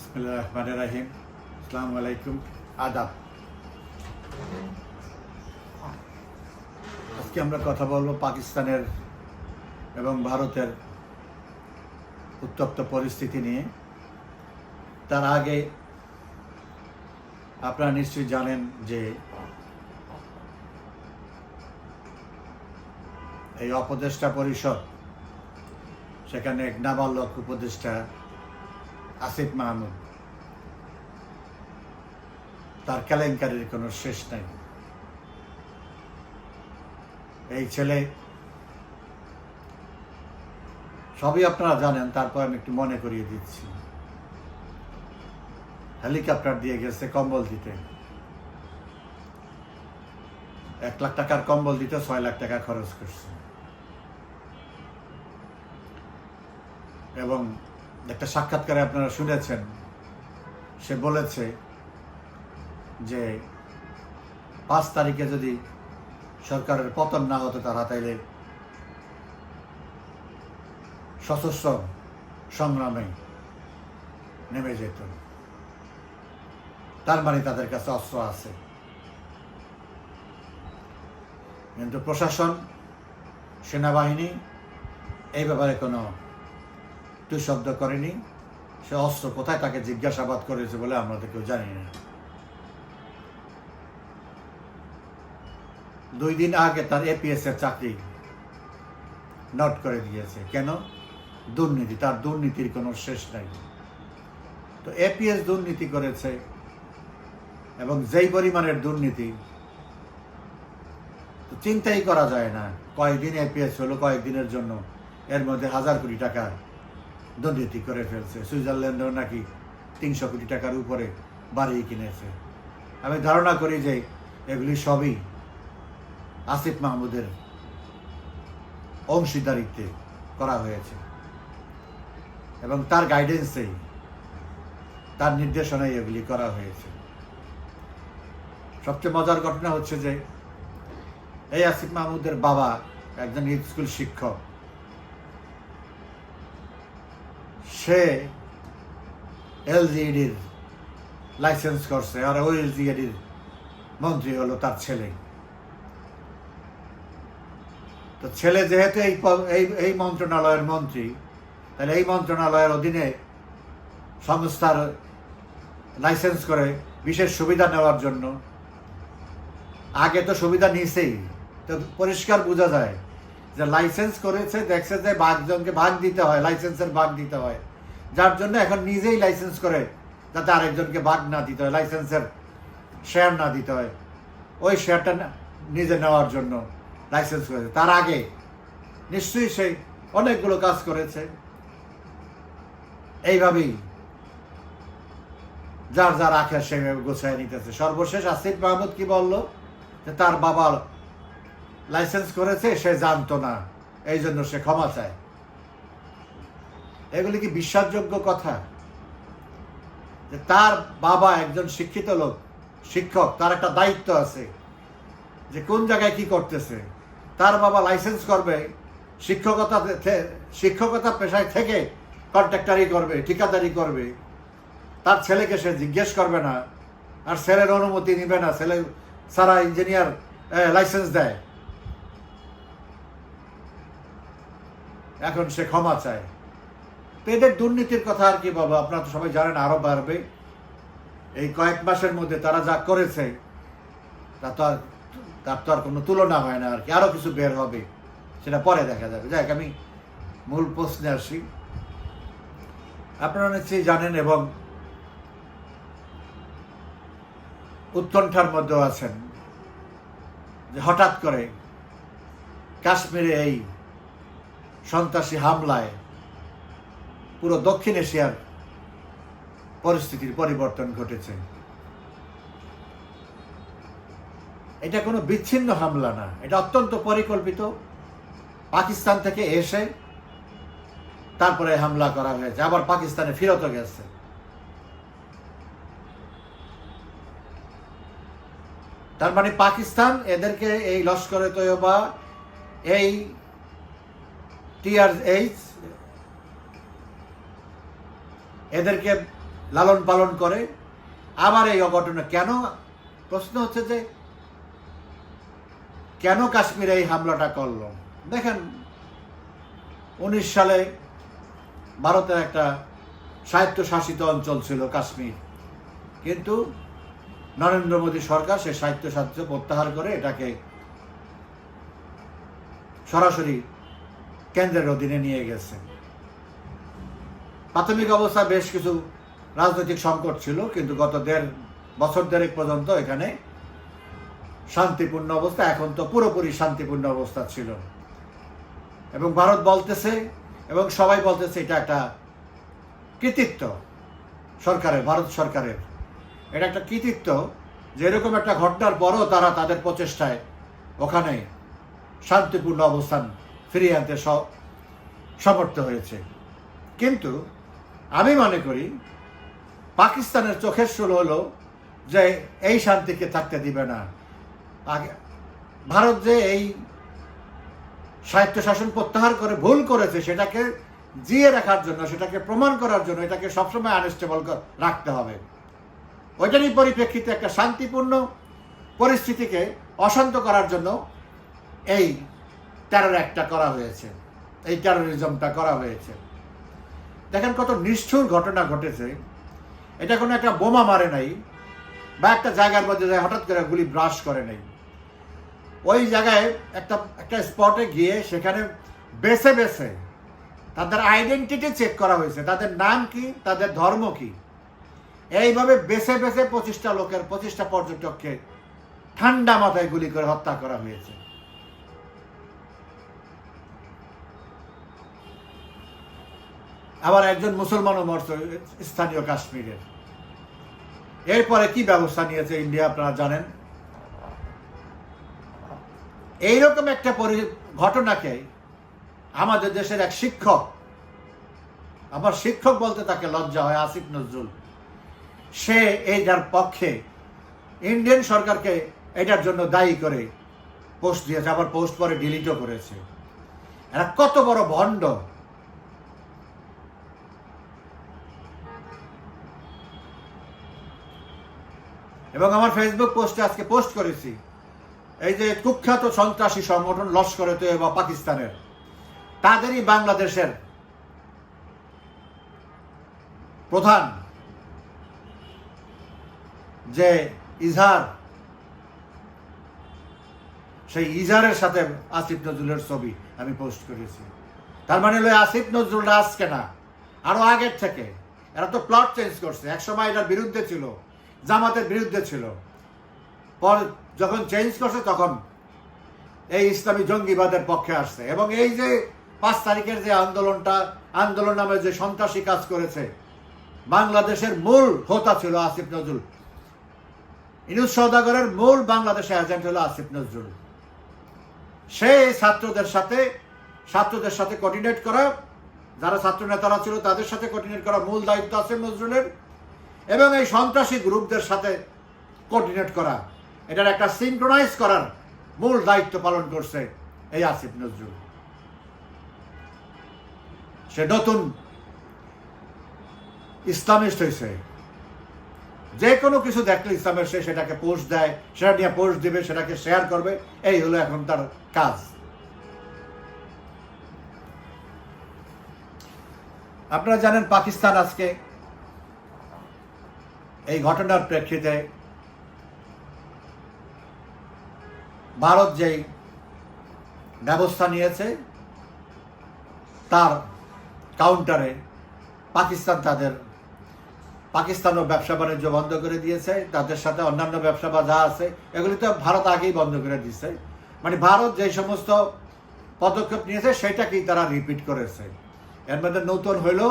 বিসমুল্লাহ রহমান রাহিম আলাইকুম আদাব আজকে আমরা কথা বলব পাকিস্তানের এবং ভারতের উত্তপ্ত পরিস্থিতি নিয়ে। তার আগে আপনারা নিশ্চয়ই জানেন যে এই অপদেষ্টা পরিষদ, সেখানে এক নাবালক উপদেষ্টা আসিফ মাহমুদ। তার কেলেঙ্কারির কোনো শেষ নাই। এই ছেলে, সবই আপনারা জানেন, তারপর আমি একটু মনে করিয়ে দিচ্ছি। হেলিকপ্টার দিয়ে গেছে কম্বল দিতে। এক লাখ টাকার কম্বল দিতে ছয় লাখ টাকা খরচ করছে। এবং একটা সাক্ষাৎকারে আপনারা শুনেছেন, সে বলেছে যে পাঁচ তারিখে যদি সরকারের পতন না হতো তারা তাইলে সশস্ত্র সংগ্রামে নেমে যেত। তার মানে তাদের কাছে অস্ত্র আছে। কিন্তু প্রশাসন, সেনাবাহিনী, এই ব্যাপারে কোনো তুই শব্দ করেনি। সে অস্ত্র কোথায় তাকে জিজ্ঞাসাবাদ করেছে বলে আমরা তো কেউ জানি না। দুই দিন আগে তার এপিএস এর চাকরি নট করে দিয়েছে। কেন? দুর্নীতি, তার দুর্নীতির কোনো শেষ নাই। তো এপিএস দুর্নীতি করেছে এবং যেই পরিমাণের দুর্নীতি চিন্তাই করা যায় না। কয়েকদিন এপিএস হলো, কয়েকদিনের জন্য। এর মধ্যে হাজার কোটি টাকা দুর্নীতি করে ফেলছে। সুইজারল্যান্ডেও নাকি তিনশো কোটি টাকার উপরে বাড়ি কিনেছে। আমি ধারণা করি যে এগুলি সবই আসিফ মাহমুদের অংশীদারিত্বে করা হয়েছে। এবং তার গাইডেন্সেই তার নির্দেশনায় এগুলি করা হয়েছে। সবচেয়ে মজার ঘটনা হচ্ছে যে, এই আসিফ মাহমুদের বাবা একজন স্কুল শিক্ষক। সে এলজিইডির লাইসেন্স করছে, আর ওই এলজিইডির মন্ত্রী হলো তার ছেলে। তো ছেলে যেহেতু এই এই মন্ত্রণালয়ের মন্ত্রী, তাহলে এই মন্ত্রণালয়ের অধীনে সংস্থার লাইসেন্স করে বিশেষ সুবিধা নেওয়ার জন্য। আগে তো সুবিধা নিয়েছেই তো পরিষ্কার বোঝা যায় যে লাইসেন্স করেছে, দেখছে যে বাঘজনকে ভাগ দিতে হয়, লাইসেন্সের ভাগ দিতে হয়। যার জন্য এখন নিজেই লাইসেন্স করে যাতে আরেকজনকে ভাগ না দিতে হয় লাইসেন্সের শেয়ার না দিতে হয়। ওই শেয়ারটা নিজে নেওয়ার জন্য লাইসেন্স করেছে। তার আগে নিশ্চয়ই সেই অনেকগুলো কাজ করেছে। এইভাবেই যার যার আখে সেভাবে গোছায় নিতেছে। সর্বশেষ আসিফ মাহমুদ কি বলল? যে তার বাবার লাইসেন্স করেছে, সে জানতো না। এই জন্য সে ক্ষমা চায়। এগুলি কি বিশ্বাসযোগ্য কথা? যে তার বাবা একজন শিক্ষিত লোক, শিক্ষক, তার একটা দায়িত্ব আছে যে কোন জায়গায় কি করতেছে। তার বাবা লাইসেন্স করবে, শিক্ষকতা শিক্ষকতা পেশায় থেকে কন্ট্রাক্টারি করবে, ঠিকাদারি করবে। তার ছেলেকে সে জিজ্ঞেস করবে না, আর ছেলের অনুমতি নিবে না, ছেলে সারা ইঞ্জিনিয়ার লাইসেন্স দেয়। এখন সে ক্ষমা চায়। তো এদের দুর্নীতির কথা আর কি বলব আপনারা তো সবাই জানেন আরও বাড়বে এই কয়েক মাসের মধ্যে তারা যা করেছে, তা তো আর তার তো আর কোনো তুলনা হয় না আর কি। আরও কিছু বের হবে, সেটা পরে দেখা যাবে। যাক আমি মূল প্রশ্নে আসি। আপনারা নিশ্চয়ই জানেন এবং উৎকণ্ঠার মধ্যেও আছেন যে হঠাৎ করে কাশ্মীরে এই সন্ত্রাসী হামলায় পুরো দক্ষিণ এশিয়ার পরিস্থিতির পরিবর্তন ঘটেছে। এটা কোনো বিচ্ছিন্ন হামলা না। এটা অত্যন্ত পরিকল্পিত। পাকিস্তান থেকে এসে তারপরে হামলা করা হয়েছে। আবার পাকিস্তানে ফিরত গেছে। তার মানে পাকিস্তান এদেরকে এই লস্করে তৈয়বা এই টিআর এইচ এদেরকে লালন পালন করে। আবার এই অঘটনে কেন? প্রশ্ন হচ্ছে যে, কেন কাশ্মীরে এই হামলাটা করল? দেখেন, উনিশ সালে ভারতের একটা স্বায়ত্তশাসিত অঞ্চল ছিল কাশ্মীর। কিন্তু নরেন্দ্র মোদী সরকার সে স্বায়ত্তশাসিত প্রত্যাহার করে এটাকে সরাসরি কেন্দ্রের অধীনে নিয়ে গেছে। প্রাথমিক অবস্থা বেশ কিছু রাজনৈতিক সংকট ছিল, কিন্তু গত দেড় বছর দেড়েক পর্যন্ত এখানে শান্তিপূর্ণ অবস্থা, এখন তো পুরোপুরি শান্তিপূর্ণ অবস্থা ছিল। এবং ভারত বলতেছে, এবং সবাই বলতেছে এটা একটা কৃতিত্ব সরকারের, ভারত সরকারের। এটা একটা কৃতিত্ব যে এরকম একটা ঘটনার পরও তারা তাদের প্রচেষ্টায় ওখানে শান্তিপূর্ণ অবস্থান ফিরিয়ে আনতে সমর্থ হয়েছে। কিন্তু আমি মনে করি পাকিস্তানের চোখের শুরু হলো যে এই শান্তিকে থাকতে দিবে না। আগে ভারত যে এই স্বায়ত্তশাসন প্রত্যাহার করে ভুল করেছে, সেটাকে জিয়ে রাখার জন্য, সেটাকে প্রমাণ করার জন্য এটাকে সবসময় আনস্টেবল রাখতে হবে। ওইটারই পরিপ্রেক্ষিতে একটা শান্তিপূর্ণ পরিস্থিতিকে অশান্ত করার জন্য এই টেরর একটা করা হয়েছে। এই টেরোরিজমটা করা হয়েছে। দেখেন কত নিষ্ঠুর ঘটনা ঘটেছে। এটা কোনো একটা বোমা মারে নাই, বা একটা জায়গার মধ্যে যায় হঠাৎ করে গুলি ব্রাশ করে নাই। ওই জায়গায় একটা একটা স্পটে গিয়ে সেখানে বেছে বেছে তাদের আইডেন্টিটি চেক করা হয়েছে। তাদের নাম কি? তাদের ধর্ম কি? এইভাবে বেছে বেছে পঁচিশটা লোকের, পঁচিশটা পর্যটককে ঠান্ডা মাথায় গুলি করে হত্যা করা হয়েছে। আবার একজন মুসলমানও মরছে স্থানীয় কাশ্মীরের। এরপরে কি ব্যবস্থা নিয়েছে ইন্ডিয়া, আপনারা জানেন? এইরকম একটা ঘটনাকে আমাদের দেশের এক শিক্ষক, আমার শিক্ষক বলতে তাকে লজ্জা হয়, আসিফ নজরুল। সে এইটার পক্ষে ইন্ডিয়ান সরকারকে এটার জন্য দায়ী করে পোস্ট দিয়েছে, আবার পোস্ট পরে ডিলিটও করেছে। এরা কত বড় ভণ্ড। এবং আমার ফেসবুক পোস্টে আজকে পোস্ট করেছি। এই যে কুখ্যাত সন্ত্রাসী সংগঠন লস্করে তৈবা পাকিস্তানের। তাদেরই বাংলাদেশের প্রধান যে ইজহার, সেই ইজহারের সাথে আসিফ নজরুলের ছবি আমি পোস্ট করেছি। তার মানে হলো আসিফ নজরুলরা আজকে না আরও আগের থেকে। এরা তো প্লট চেঞ্জ করছে। একসময় এটার বিরুদ্ধে ছিল। জামাতের বিরুদ্ধে ছিল। পর যখন চেঞ্জ করছে, তখন এই ইসলামী জঙ্গিবাদের পক্ষে আসছে। এবং এই যে পাঁচ তারিখের যে আন্দোলনটা, আন্দোলন নামে যে সন্ত্রাসী কাজ করেছে, বাংলাদেশের মূল হোতা ছিল আসিফ নজরুল। ইনুজ সৌদাগরের মূল বাংলাদেশের এজেন্ট হলো আসিফ নজরুল। সে ছাত্রদের সাথে ছাত্রদের সাথে কোঅর্ডিনেট করা, যারা ছাত্র নেতারা ছিল তাদের সাথে কোঅর্ডিনেট করা মূল দায়িত্ব আসিফ নজরুলের। এবং এই সন্ত্রাসী গ্রুপদের সাথে কোঅর্ডিনেট করা, এটার একটা সিনক্রোনাইজ করার মূল দায়িত্ব পালন করছে এই আসিফ নজরুল। সে নতুন ইসলামিস্ট হয়েছে। যে কোনো কিছু দেখলে ইসলামের সে সেটাকে পোস্ট দেয়, সেটা নিয়ে পোস্ট দিবে, সেটাকে শেয়ার করবে, এই হলো এখন তার কাজ। আপনারা জানেন পাকিস্তান আজকে এই ঘটনার প্রেক্ষিতে ভারত যেই ব্যবস্থা নিয়েছে, তার কাউন্টারে পাকিস্তান তাদের পাকিস্তানও ব্যবসা বাণিজ্য বন্ধ করে দিয়েছে, তাদের সাথে অন্যান্য ব্যবসা বা যা আছে, এগুলি তো ভারত আগেই বন্ধ করে দিয়েছে। মানে ভারত যে সমস্ত পদক্ষেপ নিয়েছে, সেটাকেই তারা রিপিট করেছে। এর মধ্যে নতুন হইল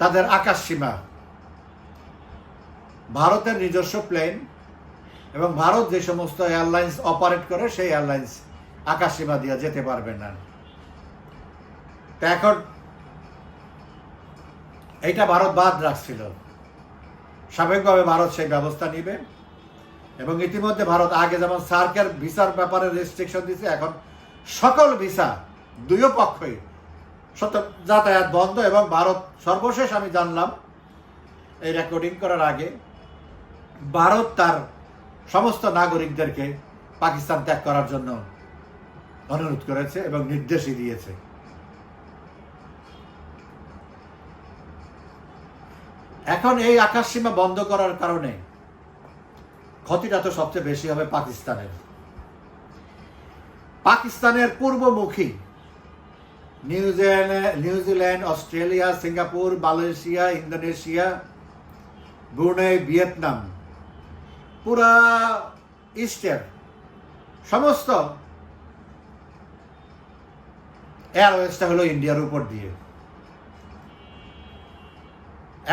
তাদের আকাশ সীমা। ভারতের নিজস্ব প্লেন এবং ভারত যে সমস্ত এয়ারলাইন্স অপারেট করে, সেই এয়ারলাইন্স আকাশ সীমা দিয়ে যেতে পারবে না। এখন এইটা ভারত বাদ রাখছিল। স্বাভাবিকভাবে ভারত সেই ব্যবস্থা নিবে এবং ইতিমধ্যে ভারত আগে যেমন সার্কের ভিসার ব্যাপারে রেস্ট্রিকশন দিছে, এখন সকল ভিসা দুইও পক্ষই সত্য যাতায়াত বন্ধ এবং ভারত সর্বশেষ আমি জানলাম এই রেকর্ডিং করার আগে। ভারত তার সমস্ত নাগরিকদেরকে পাকিস্তান ত্যাগ করার জন্য অনুরোধ করেছে এবং নির্দেশই দিয়েছে। এখন এই আকাশ সীমা বন্ধ করার কারণে ক্ষতিটা তো সবচেয়ে বেশি হবে পাকিস্তানের। পাকিস্তানের পূর্বমুখী New Zealand New Zealand, Australia, Singapore, Malaysia, Indonesia, Brunei, Vietnam পুরা ইস্টের সমস্ত এয়ারওয়েজটা হলো ইন্ডিয়ার উপর দিয়ে।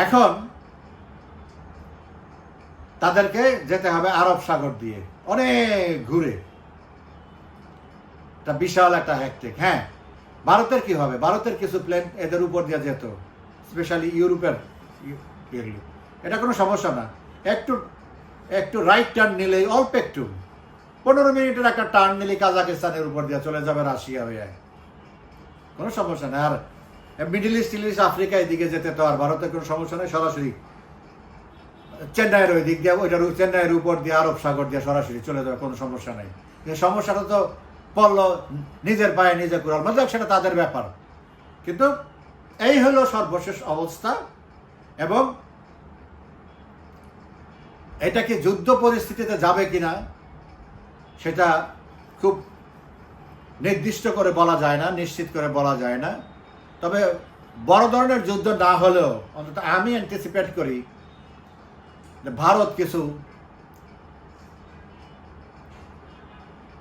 এখন তাদেরকে যেতে হবে আরব সাগর দিয়ে, অনেক ঘুরে। এটা বিশাল একটা হ্যাকটিক হ্যাঁ। ভারতের কি হবে? ভারতের কিছু প্লেন এদের উপর দিয়ে যেত স্পেশালি ইউরোপের এটা কোনো সমস্যা না। একটু একটু রাইট টার্ন নিলেই অল্প একটু। পনেরো মিনিটের একটা টার্ন নিলে কাজাকিস্তানের উপর দিয়ে চলে যাবে রাশিয়া হয়ে। কোনো সমস্যা না আর মিডিল ইস্ট ইলিশ আফ্রিকা এদিকে যেতে তো আর ভারতের কোনো সমস্যা নেই সরাসরি চেন্নাইয়ের ওই দিক দিয়ে ওইটার চেন্নাইয়ের উপর দিয়ে আরব সাগর দিয়ে সরাসরি চলে যাবে কোনো সমস্যা নেই। সমস্যাটা তো পড়ল নিজের পায়ে নিজে মানে যাক, সেটা তাদের ব্যাপার। কিন্তু এই হলো সর্বশেষ অবস্থা এবং এটা কি যুদ্ধ পরিস্থিতিতে যাবে কিনা, সেটা খুব নির্দিষ্ট করে বলা যায় না, নিশ্চিত করে বলা যায় না। তবে বড় ধরনের যুদ্ধ না হলেও, অন্তত আমি অ্যান্টিসিপেট করি ভারত কিছু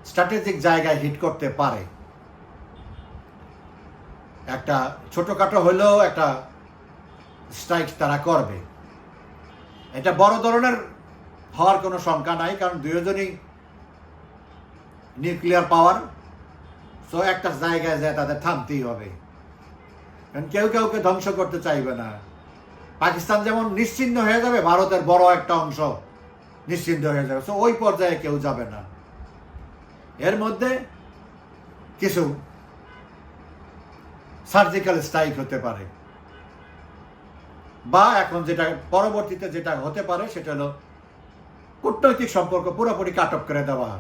স্ট্র্যাটেজিক জায়গায় হিট করতে পারে। একটা ছোটোখাটো হলেও একটা স্ট্রাইক তারা করবে। এটা বড় ধরনের হওয়ার কোনো শঙ্কা নাই, কারণ দুজনই নিউক্লিয়ার পাওয়ার সো একটা জায়গায় যায় তাদের থামতেই হবে। কারণ কেউ কাউকে ধ্বংস করতে চাইবে না। পাকিস্তান যেমন নিশ্চিন্ন হয়ে যাবে, ভারতের বড় একটা অংশ নিশ্চিন্ত হয়ে যাবে সো ওই পর্যায়ে কেউ যাবে না। এর মধ্যে কিছু সার্জিক্যাল স্ট্রাইক হতে পারে। বা এখন যেটা পরবর্তীতে যেটা হতে পারে, সেটা হলো কূটনৈতিক সম্পর্ক পুরোপুরি কাট অফ করে দেওয়া।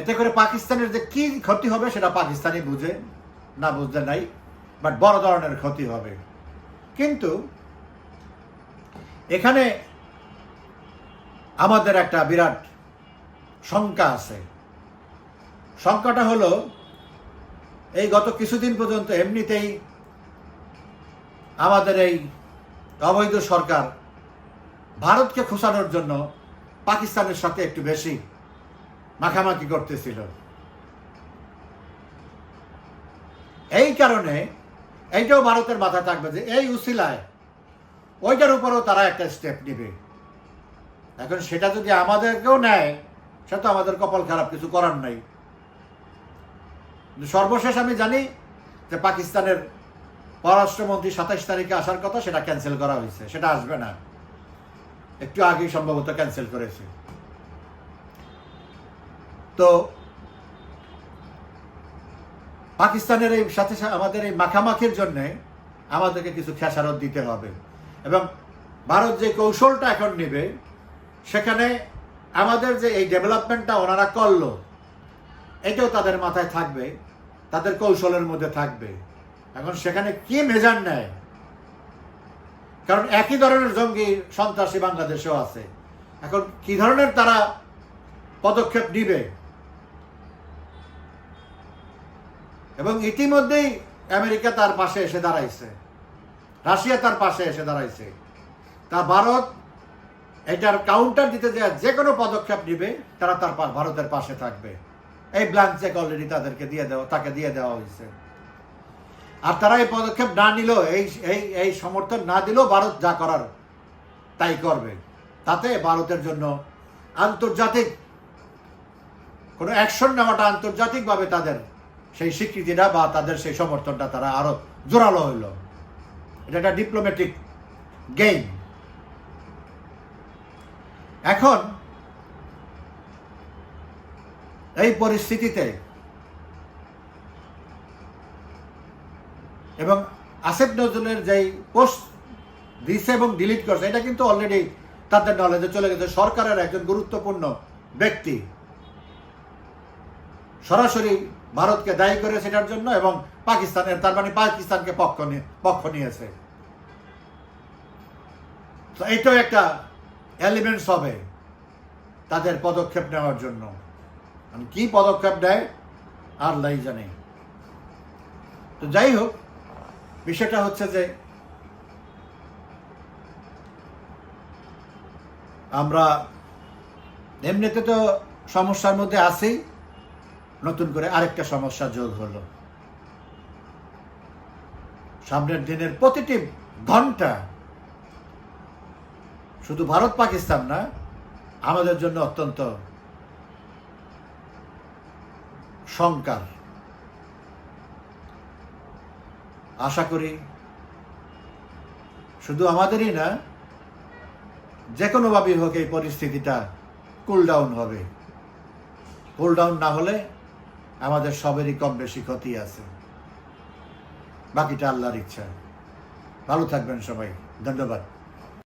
এতে করে পাকিস্তানের যে কি ক্ষতি হবে সেটা পাকিস্তানি বুঝে, না বুঝতে নাই বাট বড় ধরনের ক্ষতি হবে। কিন্তু এখানে আমাদের একটা বিরাট শঙ্কা আছে। শঙ্কাটা হলো, এই গত কিছুদিন পর্যন্ত এমনিতেই আমাদের এই অবৈধ সরকার ভারতকে খোসানোর জন্য পাকিস্তানের সাথে একটু বেশি মাখামাখি করতেছিল। এই কারণে এইটাও ভারতের মাথায় থাকবে যে এই উসিলায় ওইটার উপরেও তারা একটা স্টেপ নেবে। এখন সেটা যদি আমাদেরকেও নেয় সেটা তো আমাদের কপাল খারাপ, কিছু করার নাই। সর্বশেষ আমি জানি যে পাকিস্তানের পররাষ্ট্রমন্ত্রী সাতাইশ তারিখে আসার কথা, সেটা ক্যান্সেল করা হয়েছে, সেটা আসবে না। একটু আগেই সম্ভবত ক্যান্সেল করেছে। তো পাকিস্তানের এই সাথে সাথে আমাদের এই মাখামাখির জন্যে আমাদেরকে কিছু খেসারত দিতে হবে। এবং ভারত যে কৌশলটা এখন নেবে, সেখানে আমাদের যে এই ডেভেলপমেন্টটা ওনারা করল, এটাও তাদের মাথায় থাকবে, তাদের কৌশলের মধ্যে থাকবে। এখন সেখানে কি মেজার নেয়? কারণ একই ধরনের জঙ্গি সন্ত্রাসী বাংলাদেশেও আছে। এখন কি ধরনের তারা পদক্ষেপ নিবে? এবং ইতিমধ্যেই আমেরিকা তার পাশে এসে দাঁড়াইছে। রাশিয়া তার পাশে এসে দাঁড়াইছে। তা ভারত এটার কাউন্টার দিতে দেওয়া যে কোনো পদক্ষেপ নিবে, তারা তার ভারতের পাশে থাকবে। এই ব্ল্যাঙ্ক চেক অলরেডি তাদেরকে দিয়ে দেওয়া তাকে দিয়ে দেওয়া হয়েছে। আর তারা এই পদক্ষেপ না নিল এই এই এই সমর্থন না দিলেও ভারত যা করার তাই করবে। তাতে ভারতের জন্য আন্তর্জাতিক, কোনো অ্যাকশন নেওয়াটা আন্তর্জাতিকভাবে তাদের সেই স্বীকৃতিটা বা তাদের সেই সমর্থনটা তারা আরও জোরালো হইল। এটা একটা ডিপ্লোম্যাটিক গেম এখন এই পরিস্থিতিতে এবং আসিফ নজরুলের যেই পোস্ট দিছে এবং ডিলিট করছে, এটা কিন্তু অলরেডি তাদের নলেজে চলে গেছে। সরকারের একজন গুরুত্বপূর্ণ ব্যক্তি সরাসরি ভারতকে দায়ী করে সেটার জন্য এবং পাকিস্তানের, তার মানে পাকিস্তানকে পক্ষ নিয়ে, পক্ষ নিয়েছে। তো এইটাও একটা এলিমেন্টস হবে তাদের পদক্ষেপ নেওয়ার জন্য। কি পদক্ষেপ নেয় আর লাই জানে। তো যাই হোক বিষয়টা হচ্ছে যে আমরা এমনিতে তো সমস্যার মধ্যে আছেই নতুন করে আরেকটা সমস্যা যোগ হলো। সামনের দিনের প্রতিটি ঘণ্টা শুধু ভারত পাকিস্তান না, আমাদের জন্য অত্যন্ত শঙ্কার। আশা করি শুধু আমাদেরই না, যে কোনোভাবেই হোক এই পরিস্থিতিটা কুল ডাউন হবে। কুল ডাউন না হলে আমাদের সবেরই কম বেশি ক্ষতি আছে। বাকিটা আল্লাহর ইচ্ছা। ভালো থাকবেন সবাই। ধন্যবাদ।